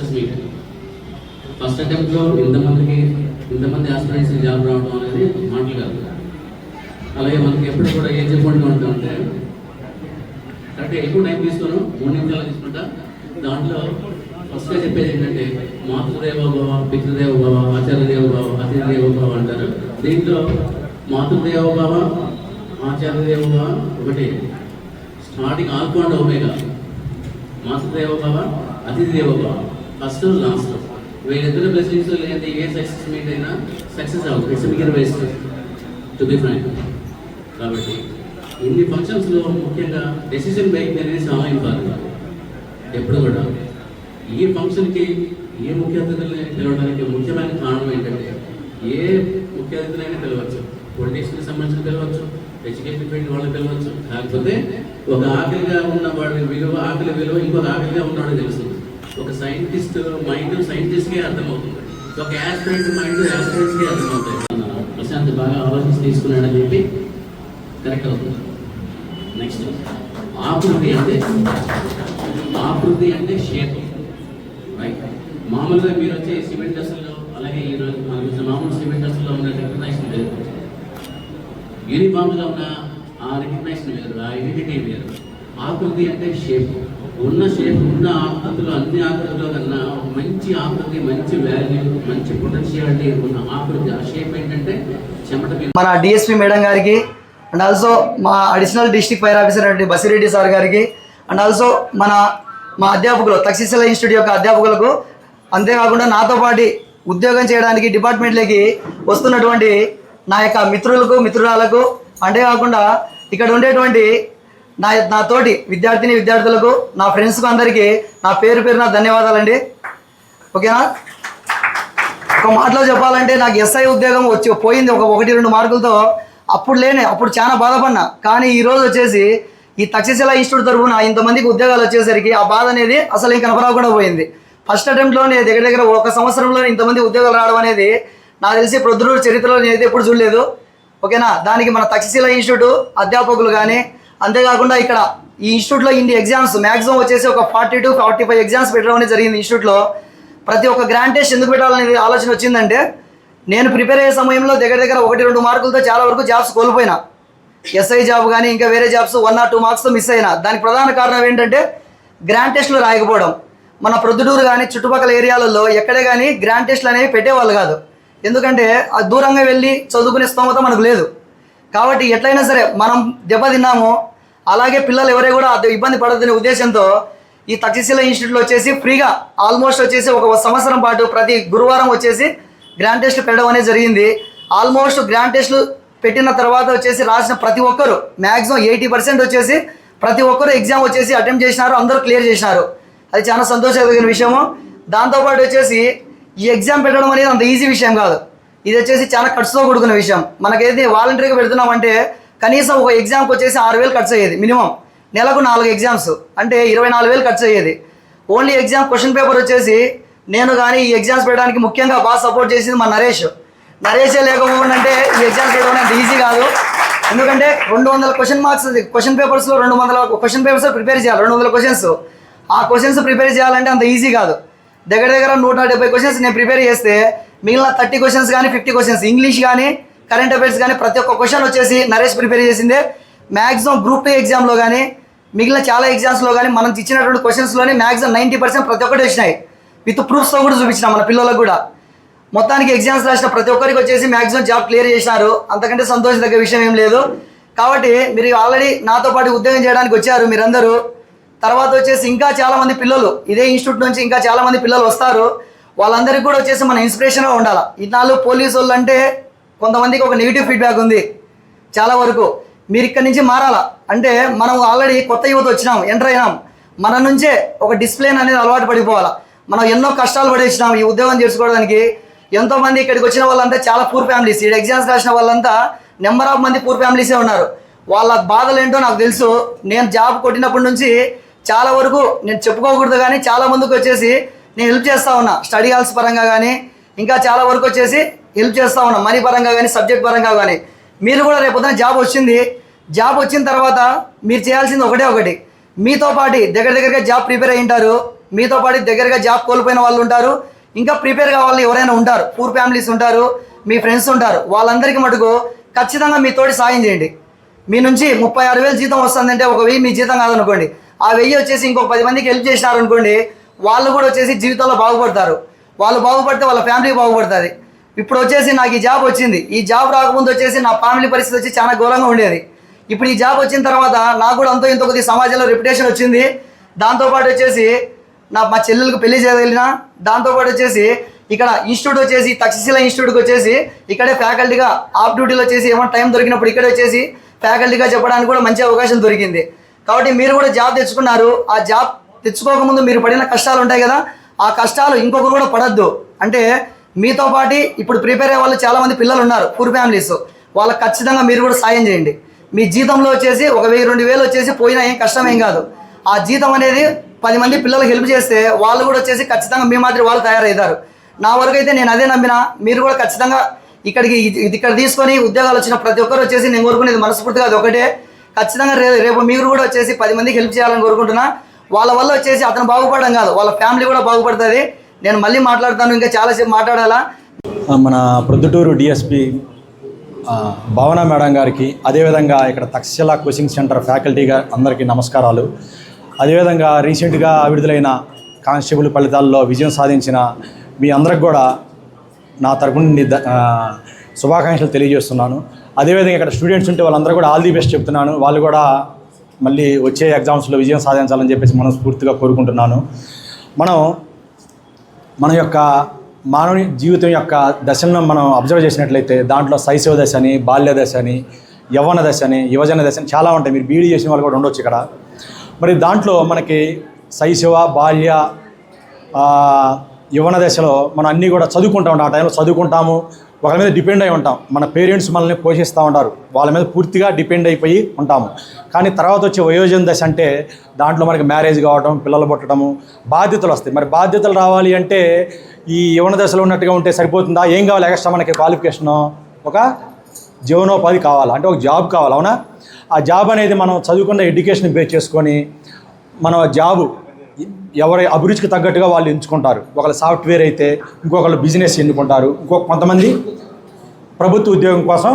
Success meet first అటెంప్ట్లో ఇంతమందికి ఇంతమంది aspirants job రావడం అనేది మాటలు కాదు. అలాగే మనకి ఎప్పుడు కూడా ఏం చెప్పండి ఉంటుంటే అంటే ఎక్కువ టైం తీసుకోను మూడు నిమిషాలు తీసుకుంటా దాంట్లో ఫస్ట్గా చెప్పేది ఏంటంటే మాతృదేవ భావ పితృదేవ భావ ఆచార్యదేవ భావ అతిథిదేవ భావ అంటారు. దీంట్లో మాతృదేవ భావ ఆచార్యదేవ భావ ఒకటి. Starting alpha and omega. మాతృదేవ భావ అతిథిదేవ భావ ఫస్ట్ లాస్ట్. వీళ్ళిద్దరు బ్లెస్సింగ్స్ లేదా ఏ సక్సెస్ మీట్ అయినా సక్సెస్ అవ్వదు it's bigger waste to be frank కాబట్టి ఇన్ని ఫంక్షన్స్లో ముఖ్యంగా డెసిషన్ మేకింగ్ అనేది చాలా ఇంపార్టెంట్ ఎప్పుడు కూడా ఈ ఫంక్షన్కి ఏ ముఖ్య అతిథుల్ని పిలవడానికి ముఖ్యమైన కారణం ఏంటంటే ఏ ముఖ్య అతిథులైనా పిలవచ్చు పొలిటిక్స్కి సంబంధించిన పిలవచ్చు ఎడ్యుకేషన్ ఫీల్డ్ వాళ్ళని పిలవచ్చు కాకపోతే ఒక ఆకలిగా ఉన్న వాడి విలువ ఆకలి విలువ ఇంకొక ఆకలిగా ఉన్నవాడు తెలుస్తుంది ఒక సైంటిస్ట్ మైండ్ సైంటిస్ట్కే అర్థమవుతుంది. ఒక యాస్పిరెంట్ మైండ్ యాస్పిరెంట్స్కే అర్థమవుతుంది ప్రశాంత్ బాగా ఆలోచించి తీసుకున్నాడని చెప్పి కరెక్ట్ అవుతుంది. నెక్స్ట్ ఆకృతి అంటే ఆకృతి అంటే షేప్ రైట్ మామూలుగా మీరు వచ్చే సిమెంట్ డస్ట్లో అలాగే ఈ రోజు మనకు మామూలు సిమెంట్ డస్ట్లో ఉన్న రికగ్నైజేషన్ వేరు యూనిఫామ్లో ఉన్న ఆ రికగ్నైజేషన్ వేరు ఆ ఐడెంటిటీ వేరు. ఆకృతి అంటే షేప్ ఉన్న షేప్ ఉన్న ఆకృతులు అన్ని ఆకృతిలో కన్నా ఒక మంచి ఆకృతి మంచి వాల్యూ మంచి పొటెన్షియాలిటీ ఉన్న ఆకృతి ఆ షేప్ ఏంటంటే చెమట మన డిఎస్పి మేడం గారికి అండ్ ఆల్సో మా అడిషనల్ డిస్ట్రిక్ట్ ఫైర్ ఆఫీసర్ అంటే బసిరెడ్డి సార్ గారికి అండ్ ఆల్సో మన మా అధ్యాపకులు తక్షశిల ఇన్స్టిట్యూట్ యొక్క అధ్యాపకులకు అంతేకాకుండా నాతో పాటు ఉద్యోగం చేయడానికి డిపార్ట్మెంట్లోకి వస్తున్నటువంటి నా యొక్క మిత్రులకు మిత్రురాలకు అంతేకాకుండా ఇక్కడ ఉండేటువంటి నా నాతోటి విద్యార్థిని విద్యార్థులకు నా ఫ్రెండ్స్కు అందరికీ నా పేరు పేరున ధన్యవాదాలండి. ఓకేనా? ఒక మాటలో చెప్పాలంటే నాకు ఎస్ఐ ఉద్యోగం వచ్చి పోయింది ఒక ఒకటి రెండు మార్కులతో. అప్పుడు లేనే అప్పుడు చాలా బాధపడినా కానీ ఈ రోజు వచ్చేసి ఈ తక్షశిల ఇన్స్టిట్యూట్ తరఫున ఇంతమందికి ఉద్యోగాలు వచ్చేసరికి ఆ బాధ అనేది అసలు ఇంకా కనపడకుండా పోయింది. ఫస్ట్ అటెంప్ట్లోనే దగ్గర దగ్గర ఒక సంవత్సరంలో ఇంతమంది ఉద్యోగాలు రావడం అనేది నాకు తెలిసి ప్రొద్దురు చరిత్రలో నేనైతే ఎప్పుడు చూడలేదు. ఓకేనా? దానికి మన తక్షశిల ఇన్స్టిట్యూట్ అధ్యాపకులు కానీ అంతేకాకుండా ఇక్కడ ఈ ఇన్స్టిట్యూట్లో ఇన్ని ఎగ్జామ్స్ మ్యాక్సిమం వచ్చేసి ఒక forty two forty five exams పెట్టడం అనేది జరిగింది ఇన్స్టిట్యూట్లో. ప్రతి ఒక్క గ్రాండ్ టెస్ట్ ఎందుకు పెట్టాలనేది ఆలోచన వచ్చిందంటే నేను ప్రిపేర్ అయ్యే సమయంలో దగ్గర దగ్గర ఒకటి రెండు మార్కులతో చాలా వరకు జాబ్స్ కోల్పోయినా. ఎస్ఐ జాబ్ కానీ ఇంకా వేరే జాబ్స్ వన్ ఆర్ టూ మార్క్స్తో మిస్ అయినా. దానికి ప్రధాన కారణం ఏంటంటే గ్రాండ్ టెస్ట్లు రాయకపోవడం. మన ప్రొద్దుటూరు కానీ చుట్టుపక్కల ఏరియాలలో ఎక్కడే కానీ గ్రాండ్ టెస్ట్లు అనేవి పెట్టేవాళ్ళు కాదు. ఎందుకంటే ఆ దూరంగా వెళ్ళి చదువుకునే స్తోమత మనకు లేదు. కాబట్టి ఎట్లయినా సరే మనం దెబ్బతిన్నాము అలాగే పిల్లలు ఎవరే కూడా ఇబ్బంది పడదనే ఉద్దేశంతో ఈ తక్షశిల ఇన్స్టిట్యూట్లో వచ్చేసి ఫ్రీగా ఆల్మోస్ట్ వచ్చేసి ఒక సంవత్సరం పాటు ప్రతి గురువారం వచ్చేసి గ్రాండ్ టెస్ట్లు పెట్టడం అనేది జరిగింది. ఆల్మోస్ట్ గ్రాండ్ టెస్ట్లు పెట్టిన తర్వాత వచ్చేసి రాసిన ప్రతి ఒక్కరు మ్యాక్సిమం ఎయిటీ పర్సెంట్ వచ్చేసి ప్రతి ఒక్కరు ఎగ్జామ్ వచ్చేసి అటెంప్ట్ చేసినారు అందరూ క్లియర్ చేసినారు. అది చాలా సంతోషకరమైన విషయము. దాంతోపాటు వచ్చేసి ఈ ఎగ్జామ్ పెట్టడం అనేది అంత ఈజీ విషయం కాదు. ఇది వచ్చేసి చాలా ఖర్చుతో కూడుకున్న విషయం. మనకైతే వాలంటరీగా పెడుతున్నామంటే కనీసం ఒక ఎగ్జామ్కి వచ్చేసి ఆరు వేలు ఖర్చు అయ్యేది మినిమం. నెలకు నాలుగు ఎగ్జామ్స్ అంటే ఇరవై నాలుగు వేలు ఖర్చు అయ్యేది. ఓన్లీ ఎగ్జామ్ క్వశ్చన్ పేపర్ వచ్చేసి నేను కానీ ఈ ఎగ్జామ్స్ పెట్టడానికి ముఖ్యంగా బాగా సపోర్ట్ చేసింది మా నరేష్. నరేషే లేకపోకుండా అంటే ఈ ఎగ్జామ్స్ పెట్టడం అంత ఈజీ కాదు. ఎందుకంటే రెండు వందల క్వశ్చన్ మార్క్స్ క్వశ్చన్ పేపర్స్లో రెండు వందల క్వశ్చన్ పేపర్స్ ప్రిపేర్ చేయాలి. రెండు వందల క్వశ్చన్స్ ఆ క్వశ్చన్స్ ప్రిపేర్ చేయాలంటే అంత ఈజీ కాదు. దగ్గర దగ్గర నూట డెబ్బై క్వశ్చన్స్ నేను ప్రిపేర్ చేస్తే మిగిలిన థర్టీ క్వశ్చన్స్ కానీ ఫిఫ్టీ క్వశ్చన్స్ ఇంగ్లీష్ కానీ కరెంట్ అఫైర్స్ కానీ ప్రతి ఒక్క క్వశ్చన్ వచ్చేసి నరేష్ ప్రిపేర్ చేసిందే. మ్యాక్సిమం గ్రూప్ టూ ఎగ్జామ్లో కానీ మిగిలిన చాలా ఎగ్జామ్స్లో కానీ మనం ఇచ్చినటువంటి క్వశ్చన్స్లోనే మ్యాక్సిమం నైంటీ పర్సెంట్ ప్రతి ఒక్కటి వచ్చినాయి. విత్ ప్రూఫ్స్తో కూడా చూపించినాం మన పిల్లలకు కూడా. మొత్తానికి ఎగ్జామ్స్ రాసిన ప్రతి ఒక్కరికి వచ్చేసి మ్యాక్సిమం జాబ్ క్లియర్ చేసినారు. అంతకంటే సంతోషదగ్గ విషయం ఏం లేదు. కాబట్టి మీరు ఆల్రెడీ నాతో పాటు ఉద్యోగం చేయడానికి వచ్చారు మీరందరూ. తర్వాత వచ్చేసి ఇంకా చాలామంది పిల్లలు ఇదే ఇన్స్టిట్యూట్ నుంచి ఇంకా చాలామంది పిల్లలు వస్తారు. వాళ్ళందరికీ కూడా వచ్చేసి మన ఇన్స్పిరేషన్గా ఉండాలి. ఇన్నాళ్ళు పోలీసు వాళ్ళు అంటే కొంతమందికి ఒక నెగిటివ్ ఫీడ్బ్యాక్ ఉంది. చాలా వరకు మీరు ఇక్కడి నుంచి మారాలా? అంటే మనం ఆల్రెడీ కొత్త యువత వచ్చినాం ఎంటర్ అయినాం. మన నుంచే ఒక డిసిప్లిన్ అనేది అలవాటు పడిపోవాలా? మనం ఎన్నో కష్టాలు పడి వచ్చినాం ఈ ఉద్యోగం చేసుకోవడానికి. ఎంతోమంది ఇక్కడికి వచ్చిన వాళ్ళంతా చాలా పూర్ ఫ్యామిలీస్ ఈ ఎగ్జామ్స్ రాసిన వాళ్ళంతా నెంబర్ ఆఫ్ మంది పూర్ ఫ్యామిలీసే ఉన్నారు. వాళ్ళ బాధలు ఏంటో నాకు తెలుసు. నేను జాబ్ కొట్టినప్పటి నుంచి చాలా వరకు నేను చెప్పుకోకూడదు కానీ చాలా మందికి వచ్చేసి నేను హెల్ప్ చేస్తా ఉన్నా. స్టడీ హాల్స్ పరంగా కానీ ఇంకా చాలా వరకు వచ్చేసి హెల్ప్ చేస్తా ఉన్నా. మనీ పరంగా కానీ సబ్జెక్ట్ పరంగా కానీ మీరు కూడా రేపు జాబ్ వచ్చింది. జాబ్ వచ్చిన తర్వాత మీరు చేయాల్సింది ఒకటే ఒకటి. మీతో పాటు దగ్గర దగ్గరగా జాబ్ ప్రిపేర్ అయి ఉంటారు. మీతో పాటు దగ్గరగా జాబ్ కోల్పోయిన వాళ్ళు ఉంటారు. ఇంకా ప్రిపేర్ కావాలి ఎవరైనా ఉంటారు. పూర్ ఫ్యామిలీస్ ఉంటారు. మీ ఫ్రెండ్స్ ఉంటారు. వాళ్ళందరికీ మటుకు ఖచ్చితంగా మీ తోటి సాయం చేయండి. మీ నుంచి ముప్పై ఆరు వేలు జీతం వస్తుందంటే ఒక వెయ్యి మీ జీతం కాదనుకోండి. ఆ వెయ్యి వచ్చేసి ఇంకొక పది మందికి హెల్ప్ చేసినారనుకోండి వాళ్ళు కూడా వచ్చేసి జీవితంలో బాగుపడతారు. వాళ్ళు బాగుపడితే వాళ్ళ ఫ్యామిలీ బాగుపడుతుంది. ఇప్పుడు వచ్చేసి నాకు ఈ జాబ్ వచ్చింది. ఈ జాబ్ రాకముందు వచ్చేసి నా ఫ్యామిలీ పరిస్థితి వచ్చి చాలా ఘోరంగా ఉండేది. ఇప్పుడు ఈ జాబ్ వచ్చిన తర్వాత నాకు కూడా అంతో ఇంత కొద్ది సమాజంలో రెప్యుటేషన్ వచ్చింది. దాంతోపాటు వచ్చేసి నా మా చెల్లెలకు పెళ్ళి చేయగలిగిన దాంతోపాటు వచ్చేసి ఇక్కడ ఇన్స్టిట్యూట్ వచ్చేసి తక్షశిల ఇన్స్టిట్యూట్కి వచ్చేసి ఇక్కడే ఫ్యాకల్టీగా ఆఫ్ డ్యూటీలో వచ్చేసి ఏమైనా టైం దొరికినప్పుడు ఇక్కడే వచ్చేసి ఫ్యాకల్టీగా చెప్పడానికి కూడా మంచి అవకాశం దొరికింది. కాబట్టి మీరు కూడా జాబ్ తెచ్చుకున్నారు. ఆ జాబ్ తెచ్చుకోకముందు మీరు పడిన కష్టాలు ఉంటాయి కదా ఆ కష్టాలు ఇంకొకరు కూడా పడద్దు. అంటే మీతో పాటు ఇప్పుడు ప్రిపేర్ అయ్యే వాళ్ళు చాలామంది పిల్లలు ఉన్నారు పూర్ ఫ్యామిలీస్. వాళ్ళకి ఖచ్చితంగా మీరు కూడా సాయం చేయండి. మీ జీతంలో వచ్చేసి ఒక వెయ్యి రెండు వేలు వచ్చేసి పోయినా ఏం కష్టం ఏం కాదు. ఆ జీతం అనేది పది మంది పిల్లలకు హెల్ప్ చేస్తే వాళ్ళు కూడా వచ్చేసి ఖచ్చితంగా మీ మాదిరి వాళ్ళు తయారవుతారు. నా వరకు అయితే నేను అదే నమ్మిన మీరు కూడా ఖచ్చితంగా ఇక్కడికి ఇక్కడ తీసుకొని ఉద్యోగాలు వచ్చిన ప్రతి ఒక్కరు వచ్చేసి నేను కోరుకునేది మనస్ఫూర్తిగా అది ఒకటే. ఖచ్చితంగా రేపు మీరు కూడా వచ్చేసి పది మందికి హెల్ప్ చేయాలని కోరుకుంటున్నా. వాళ్ళ వల్ల వచ్చేసి అతను బాగుపడడం కాదు. వాళ్ళ ఫ్యామిలీ కూడా బాగుపడుతుంది. నేను మళ్ళీ మాట్లాడతాను ఇంకా చాలాసేపు మాట్లాడాలా? మన ప్రొద్దుటూరు డిఎస్పి భావన మేడం గారికి అదేవిధంగా ఇక్కడ తక్షశిల కోచింగ్ సెంటర్ ఫ్యాకల్టీగా అందరికీ నమస్కారాలు. అదేవిధంగా రీసెంట్గా విడుదలైన కానిస్టేబుల్ ఫలితాల్లో విజయం సాధించిన మీ అందరికి కూడా నా తరపు నుండి శుభాకాంక్షలు తెలియజేస్తున్నాను. అదేవిధంగా ఇక్కడ స్టూడెంట్స్ ఉంటే వాళ్ళందరూ కూడా ఆల్ ది బెస్ట్ చెప్తున్నాను. వాళ్ళు కూడా మళ్ళీ వచ్చే ఎగ్జామ్స్లో విజయం సాధించాలని చెప్పేసి మనస్ఫూర్తిగా కోరుకుంటున్నాను. మనం మన యొక్క మానవుని జీవితం యొక్క దశలను మనం అబ్జర్వ్ చేసినట్లయితే దాంట్లో శైశవ దశ అని బాల్య దశ అని యవ్వన దశ అని యువజన దశ అని చాలా ఉంటాయి. మీరు బీడీ చేసిన వాళ్ళు కూడా ఉండొచ్చు ఇక్కడ. మరి దాంట్లో మనకి శైశవ బాల్య యువన దశలో మనం అన్నీ కూడా చదువుకుంటూ ఉంటాం. ఆ టైంలో చదువుకుంటాము. వాళ్ళ మీద డిపెండ్ అయి ఉంటాం. మన పేరెంట్స్ మనల్ని పోషిస్తూ ఉంటారు. వాళ్ళ మీద పూర్తిగా డిపెండ్ అయిపోయి ఉంటాము. కానీ తర్వాత వచ్చే వయోజన దశ అంటే దాంట్లో మనకి మ్యారేజ్ కావడం పిల్లలు పుట్టడము బాధ్యతలు వస్తాయి. మరి బాధ్యతలు రావాలి అంటే ఈ యువన దశలో ఉన్నట్టుగా ఉంటే సరిపోతుందా? ఏం కావాలి ఎక్స్ట్రా మనకి క్వాలిఫికేషను? ఒక జీవనోపాధి కావాలి? అంటే ఒక జాబ్ కావాలి? అవునా? ఆ జాబ్ అనేది మనం చదువుకున్న ఎడ్యుకేషన్ బేస్ చేసుకొని మన జాబు ఎవరి అభిరుచికి తగ్గట్టుగా వాళ్ళు ఎంచుకుంటారు. ఒకళ్ళు సాఫ్ట్వేర్ అయితే ఇంకొకళ్ళు బిజినెస్ ఎన్నుకుంటారు ఇంకొక కొంతమంది ప్రభుత్వ ఉద్యోగం కోసం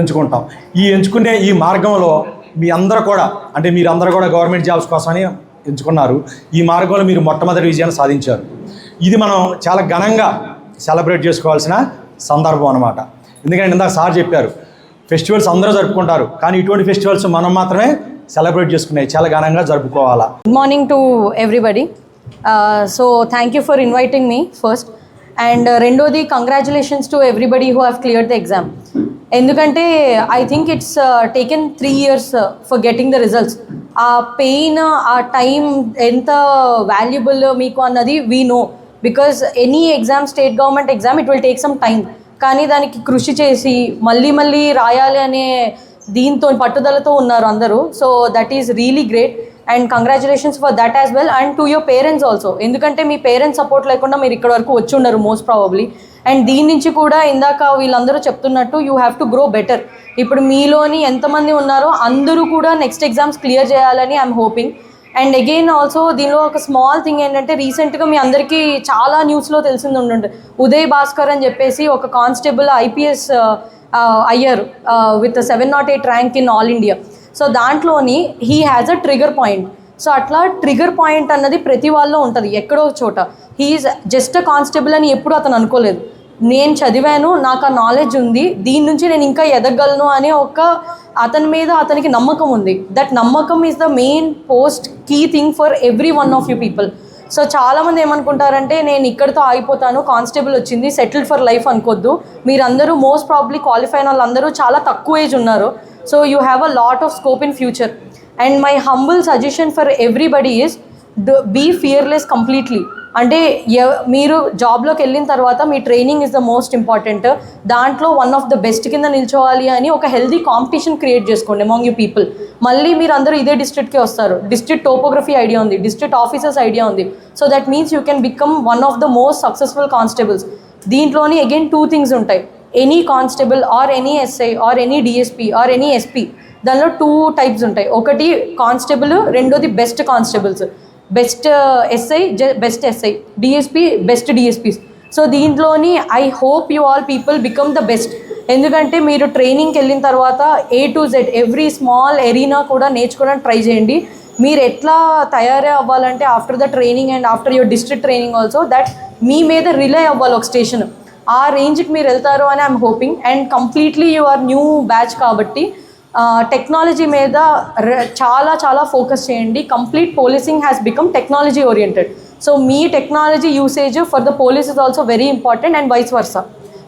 ఎంచుకుంటాం. ఈ ఎంచుకునే ఈ మార్గంలో మీ అందరూ కూడా అంటే మీరు అందరూ కూడా గవర్నమెంట్ జాబ్స్ కోసమని ఎంచుకున్నారు. ఈ మార్గంలో మీరు మొట్టమొదటి విజయాన్ని సాధించారు. ఇది మనం చాలా ఘనంగా సెలబ్రేట్ చేసుకోవాల్సిన సందర్భం అనమాట ఎందుకంటే ఇందాక సార్ చెప్పారు ఫెస్టివల్స్ అందరూ జరుపుకుంటారు. కానీ ఇటువంటి ఫెస్టివల్స్ మనం మాత్రమే సెలబ్రేట్ చేసుకునే చాలా ఘనంగా జరుపుకోవాలా. Good morning to everybody so thank you for inviting me first and రెండోది congratulations to everybody who have clear the exam ఎందుకంటే I think it's taken three years for getting the results ఆ pain ఆ time ఎంత valuable మీకు అన్నది we know because any exam state government exam it will take some time కానీ దానికి కృషి చేసి మళ్ళీ మళ్ళీ రాయాలి అనే దీంతో పట్టుదలతో ఉన్నారు అందరూ. So that is really great and congratulations for that as well and to your parents also ఎందుకంటే మీ పేరెంట్స్ సపోర్ట్ లేకుండా మీరు ఇక్కడ వరకు వచ్చి ఉండరు మోస్ట్ ప్రాబబ్లీ అండ్ దీని నుంచి కూడా ఇందాక వీళ్ళందరూ చెప్తున్నట్టు you have to grow better ఇప్పుడు మీలోని ఎంతమంది ఉన్నారో అందరూ కూడా నెక్స్ట్ ఎగ్జామ్స్ క్లియర్ చేయాలని I'm hoping and again also దీనిలో ఒక స్మాల్ థింగ్ ఏంటంటే రీసెంట్గా మీ అందరికీ చాలా న్యూస్లో తెలిసింది ఉండండి. ఉదయ్ భాస్కర్ అని చెప్పేసి ఒక కానిస్టేబుల్ ఐపీఎస్ uh, uh, అయ్యారు with seven not eight rank in all India so దాంట్లోని he has a trigger point so అట్లా ట్రిగర్ పాయింట్ అన్నది ప్రతి వాళ్ళలో ఉంటుంది ఎక్కడో చోట. హీఈస్ జస్ట్ అ కానిస్టేబుల్ అని ఎప్పుడు అతను అనుకోలేదు. నేను చదివాను నాకు ఆ నాలెడ్జ్ ఉంది దీని నుంచి నేను ఇంకా ఎదగలను అనే ఒక అతని మీద అతనికి నమ్మకం ఉంది. దట్ నమ్మకం is the main post key thing for every one of you people so చాలామంది ఏమనుకుంటారంటే నేను ఇక్కడితో ఆగిపోతాను కానిస్టేబుల్ వచ్చింది సెటిల్డ్ ఫర్ లైఫ్ అనుకోద్దు. మీరందరూ మోస్ట్ ప్రాబ్లీ క్వాలిఫై అయిన వాళ్ళందరూ చాలా తక్కువ ఏజ్ ఉన్నారు. So you have a lot of scope in future and my humble suggestion for everybody is be fearless completely అంటే ఎవ- మీరు జాబ్లోకి వెళ్ళిన తర్వాత మీ training is the most important దాంట్లో వన్ ఆఫ్ ద బెస్ట్ కింద నిల్చోవాలి అని ఒక హెల్దీ కాంపిటీషన్ క్రియేట్ చేసుకోండి అమాంగ్ యూ పీపుల్ మళ్ళీ మీరు అందరూ ఇదే డిస్ట్రిక్ట్కే వస్తారు. డిస్ట్రిక్ట్ టోపోగ్రఫీ ఐడియా ఉంది. డిస్ట్రిక్ట్ ఆఫీసర్స్ ఐడియా ఉంది. So that means you can become one of the most successful constables దీంట్లోని అగైన్ టూ థింగ్స్ ఉంటాయి. Any constable or any SI or any DSP or any SP దానిలో two types ఉంటాయి. ఒకటి constable రెండోది best constables best SI best SI DSP best DSPs so దీంట్లోని I hope you all people become the best ఎందుకంటే మీరు ట్రైనింగ్కి వెళ్ళిన తర్వాత A to Z every small arena కూడా నేర్చుకోవడానికి ట్రై చేయండి. మీరు ఎట్లా తయారే అవ్వాలంటే after the training and after your district training also that మీ మీద రిలే అవ్వాలి ఒక స్టేషన్ ఆ రేంజ్కి మీరు వెళ్తారు అని I'm hoping and completely you are new batch కాబట్టి టెక్నాలజీ మీద చాలా చాలా ఫోకస్ చేయండి. Complete policing has become technology oriented so me technology usage for the police is also very important and vice versa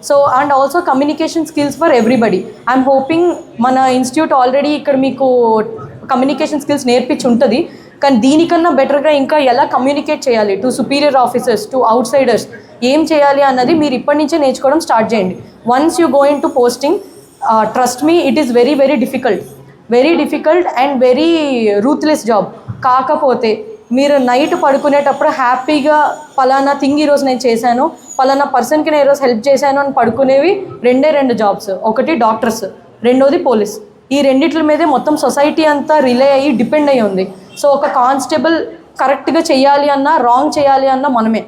so and also communication skills for everybody I'm hoping మన institute already ఇక్కడ మీకు communication skills నేర్పించి ఉంటుంది. కానీ దీనికన్నా బెటర్గా ఇంకా ఎలా కమ్యూనికేట్ చేయాలి? To superior officers to outsiders ఏం చేయాలి అన్నది మీరు ఇప్పటి నుంచే నేర్చుకోవడం స్టార్ట్ చేయండి. Once you going to posting trust me it is very very difficult very difficult and very ruthless job కాకపోతే మీరు నైట్ పడుకునేటప్పుడు హ్యాపీగా పలానా థింగ్ ఈరోజు నేను చేశాను పలానా పర్సన్కి నేను ఈరోజు హెల్ప్ చేశాను అని పడుకునేవి రెండే రెండు జాబ్స్ ఒకటి డాక్టర్స్ రెండోది పోలీస్ ఈ రెండిట్ల మీదే మొత్తం సొసైటీ అంతా రిలే అయ్యి డిపెండ్ అయ్యి ఉంది. సో ఒక కానిస్టేబుల్ కరెక్ట్గా చేయాలి అన్నా రాంగ్ చేయాలి అన్నా మనమే.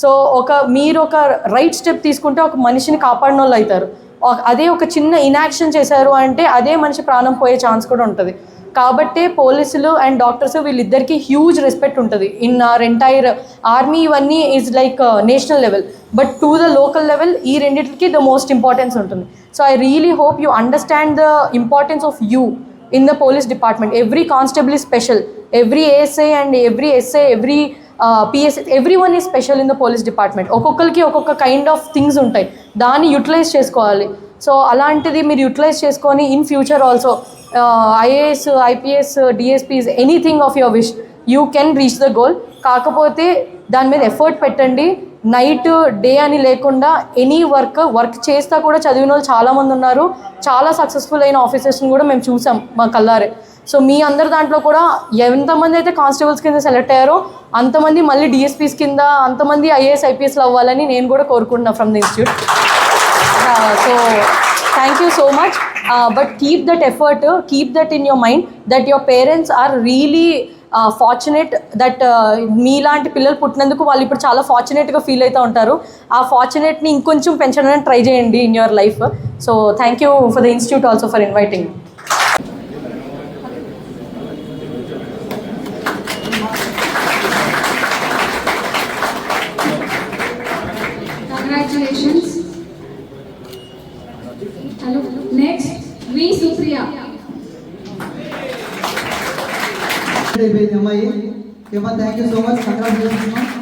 సో ఒక మీరు ఒక రైట్ స్టెప్ తీసుకుంటే ఒక మనిషిని కాపాడిన వాళ్ళు అవుతారు. అదే ఒక చిన్న ఇనాక్షన్ చేశారు అంటే అదే మనిషి ప్రాణం పోయే ఛాన్స్ కూడా ఉంటుంది. కాబట్టే పోలీసులు అండ్ డాక్టర్స్ వీళ్ళిద్దరికీ హ్యూజ్ రెస్పెక్ట్ ఉంటుంది. ఇన్ ఆర్ ఎంటైర్ ఆర్మీ ఇవన్నీ is like national level but to the local level ఈ రెండింటికి ద మోస్ట్ ఇంపార్టెన్స్ ఉంటుంది. So I really hope you understand the importance of you in the police department every constable is special every ASI and every SI every PS every one is special in the police department ఒక్కొక్కరికి ఒక్కొక్క kind of things ఉంటాయి. దాన్ని utilise చేసుకోవాలి. So అలాంటిది మీరు utilize చేసుకొని in future also IAS IPS DSPs anything of your wish you can reach the goal కాకపోతే దాని మీద ఎఫర్ట్ పెట్టండి. నైట్ డే అని లేకుండా ఎనీ వర్క్ వర్క్ చేస్తా కూడా చదివిన వాళ్ళు చాలామంది ఉన్నారు. చాలా సక్సెస్ఫుల్ అయిన ఆఫీసర్స్ని కూడా మేము చూసాం మా కల్లారే సో మీ అందరి దాంట్లో కూడా ఎంతమంది అయితే కానిస్టేబుల్స్ కింద సెలెక్ట్ అయ్యారో అంతమంది మళ్ళీ డిఎస్పీస్ కింద అంతమంది ఐఏఎస్ ఐపీఎస్లు అవ్వాలని నేను కూడా కోరుకుంటున్నా from the institute so thank you so much but keep that effort keep that in your mind that your parents are really fortunate that మీలాంటి పిల్లలు పుట్టినందుకు వాళ్ళు ఇప్పుడు చాలా ఫార్చునేట్గా ఫీల్ అవుతూ ఉంటారు. ఆ ఫార్చునేట్ని ఇంకొంచెం పెంచడానికి ట్రై చేయండి in your life so thank you for the institute also for inviting ఏమా thank you so much congratulations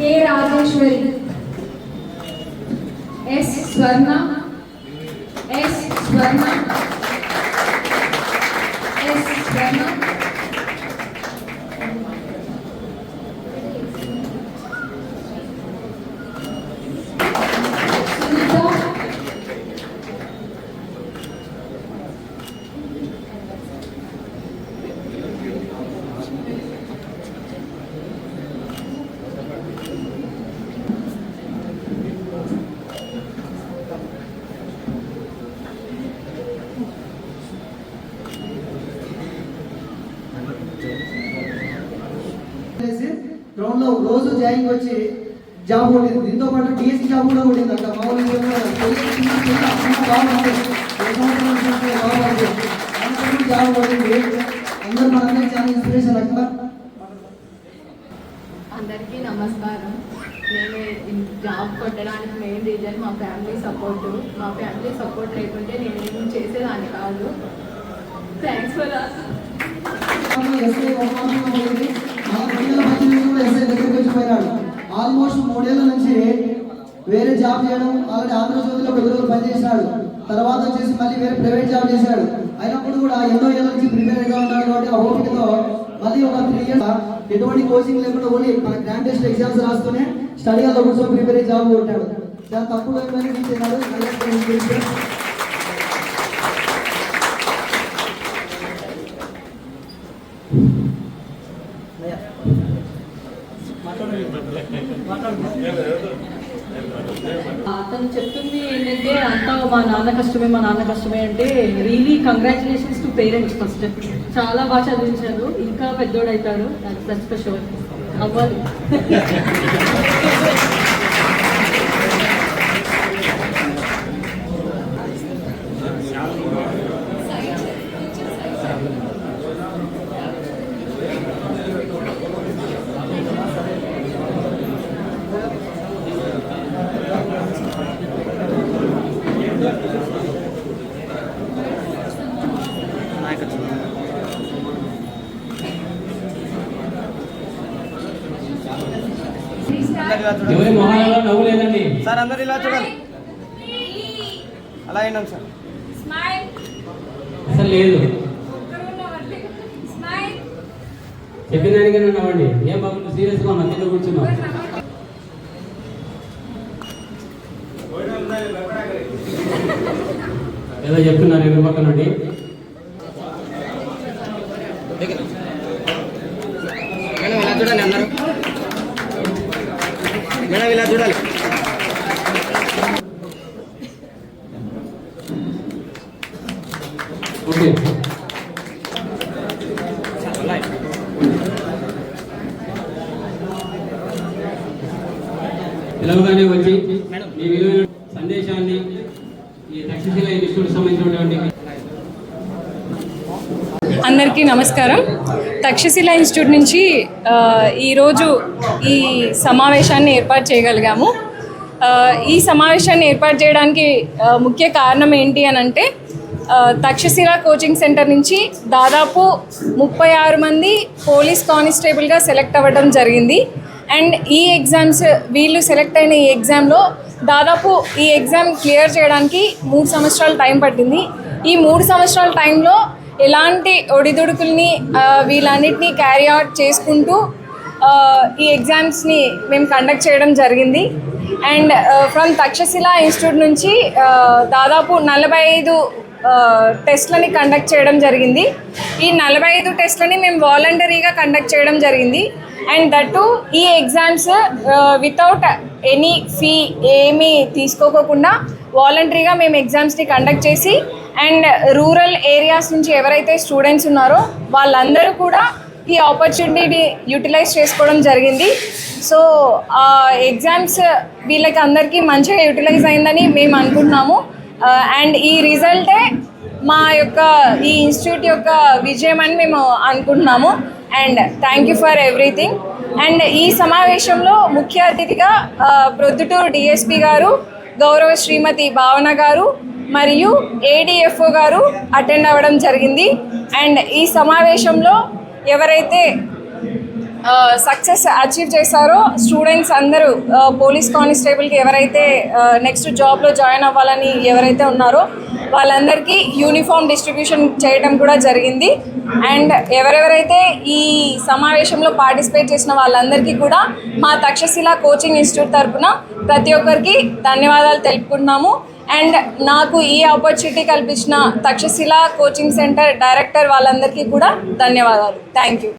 A Rajeswari S Swarna S Swarna S Swarna గ్రౌండ్లో రోజు జాయింగ్ వచ్చి జాబ్ కొట్టింది. దీంతో పాటు డిఎస్సి జాబ్ కూడా కొట్టింది అక్కడ మామూలు జాబ్ కొట్టింది. అందరూ మనందరికి చాలా ఇన్స్పిరేషన్ అందరికీ నమస్కారం. నేను జాబ్ కొట్టడానికి మెయిన్ రీజన్ మా ఫ్యామిలీ సపోర్ట్ మా ఫ్యామిలీ సపోర్ట్ లేకుంటే నేను ఏం చేసేదాన్ని కాదు. థ్యాంక్స్ ఫర్ ఆల్మోస్ట్ మూడేళ్ళ నుంచి వేరే జాబ్ చేయడం ఆల్రెడీ ఆంధ్రజ్యోతిలో కొద్ది రోజులు పనిచేసినాడు తర్వాత వచ్చేసి మళ్ళీ వేరే ప్రైవేట్ జాబ్ చేశాడు. అయినప్పుడు కూడా ఎన్నో ఏళ్ళ నుంచి ప్రిపేర్గా ఉన్నాడు కాబట్టి ఆ ఓపికతో మళ్ళీ ఒక త్రీ ఇయర్స్ ఎటువంటి కోచింగ్ లేకుండా ఓన్లీ మన గ్రాండ్ టెస్ట్ ఎగ్జామ్స్ రాస్తూనే స్టడీ అలా కూర్చొని ప్రిపేర్ అయ్యి జాబ్ కొట్టాడు. చాలా తక్కువ టైంలోనే రీచ్ అతను చెప్తుంది ఏంటంటే అంతా మా నాన్న కష్టమే మా నాన్న కష్టమే అంటే really congratulations to parents first చాలా బాగా చదివించారు. ఇంకా పెద్దోడు అవుతాడు దట్స్ ఫర్ షూర్ అవ్వాలి ఎవరి మొహాలలో నవ్వు లేదండి సార్ అందరు ఇలా చూడాలి. అలా అయినాం సార్. స్మైల్ అసలు లేదు. చెప్పిన దానికన్నా నవ్వండి ఏం బాబు నువ్వు సీరియస్గా ఉన్నా కింద కూర్చున్నావు? ఏదో చెప్తున్నారు ఎవరి పక్క నుండి మేడం ఇలా చూడండి అందరూ మేడం ఇలా చూడాలి ఓకే పిలవగానే వచ్చి మీ విలువైన సందేశాన్ని ఈ తక్షశిల ఇన్స్టిట్యూట్ సంబంధించినటువంటి అందరికీ నమస్కారం. తక్షశిల ఇన్స్టిట్యూట్ నుంచి ఈరోజు ఈ సమావేశాన్ని ఏర్పాటు చేయగలిగాము. ఈ సమావేశాన్ని ఏర్పాటు చేయడానికి ముఖ్య కారణం ఏంటి అని అంటే తక్షశిల కోచింగ్ సెంటర్ నుంచి దాదాపు ముప్పై ఆరు మంది పోలీస్ కానిస్టేబుల్గా సెలెక్ట్ అవ్వడం జరిగింది. అండ్ ఈ ఎగ్జామ్స్ వీళ్ళు సెలెక్ట్ అయిన ఈ ఎగ్జామ్లో దాదాపు ఈ ఎగ్జామ్ క్లియర్ చేయడానికి మూడు సంవత్సరాలు టైం పట్టింది. ఈ మూడు సంవత్సరాల టైంలో ఎలాంటి ఒడిదుడుకుల్ని వీళ్ళన్నిటినీ క్యారీ అవుట్ చేసుకుంటూ ఈ ఎగ్జామ్స్ని మేము కండక్ట్ చేయడం జరిగింది. అండ్ ఫ్రమ్ తక్షశిల ఇన్స్టిట్యూట్ నుంచి దాదాపు నలభై ఐదు టెస్ట్లని కండక్ట్ చేయడం జరిగింది. ఈ నలభై ఐదు టెస్ట్లని మేము వాలంటరీగా కండక్ట్ చేయడం జరిగింది. అండ్ దట్టు ఈ ఎగ్జామ్స్ వితౌట్ ఎనీ ఫీ ఏమీ తీసుకోకోకుండా వాలంటరీగా మేము ఎగ్జామ్స్ని కండక్ట్ చేసి అండ్ రూరల్ ఏరియాస్ నుంచి ఎవరైతే స్టూడెంట్స్ ఉన్నారో వాళ్ళందరూ కూడా ఈ ఆపర్చునిటీని యూటిలైజ్ చేసుకోవడం జరిగింది. సో ఆ ఎగ్జామ్స్ వీళ్ళకి అందరికీ మంచిగా యూటిలైజ్ అయిందని మేము అనుకుంటున్నాము. Uh, అండ్ ఈ రిజల్టే మా యొక్క ఈ ఇన్స్టిట్యూట్ యొక్క విజయం అని మేము అనుకుంటున్నాము. And thank you for everything. And ఈ సమావేశంలో ముఖ్య అతిథిగా ప్రొద్దుటూరు డిఎస్పి గారు గౌరవ శ్రీమతి భావన గారు మరియు ఏడిఎఫ్ఓ గారు అటెండ్ అవ్వడం జరిగింది. అండ్ ఈ సమావేశంలో ఎవరైతే సక్సెస్ అచీవ్ చేశారో స్టూడెంట్స్ అందరూ పోలీస్ కానిస్టేబుల్కి ఎవరైతే నెక్స్ట్ జాబ్లో జాయిన్ అవ్వాలని ఎవరైతే ఉన్నారో వాళ్ళందరికీ యూనిఫామ్ డిస్ట్రిబ్యూషన్ చేయడం కూడా జరిగింది. అండ్ ఎవరెవరైతే ఈ సమావేశంలో పార్టిసిపేట్ చేసిన వాళ్ళందరికీ కూడా మా తక్షశిల కోచింగ్ ఇన్స్టిట్యూట్ తరపున ప్రతి ఒక్కరికి ధన్యవాదాలు తెలుపుకుంటున్నాము. అండ్ నాకు ఈ ఆపర్చునిటీ కల్పించిన తక్షశిల కోచింగ్ సెంటర్ డైరెక్టర్ వాళ్ళందరికీ కూడా ధన్యవాదాలు. Thank you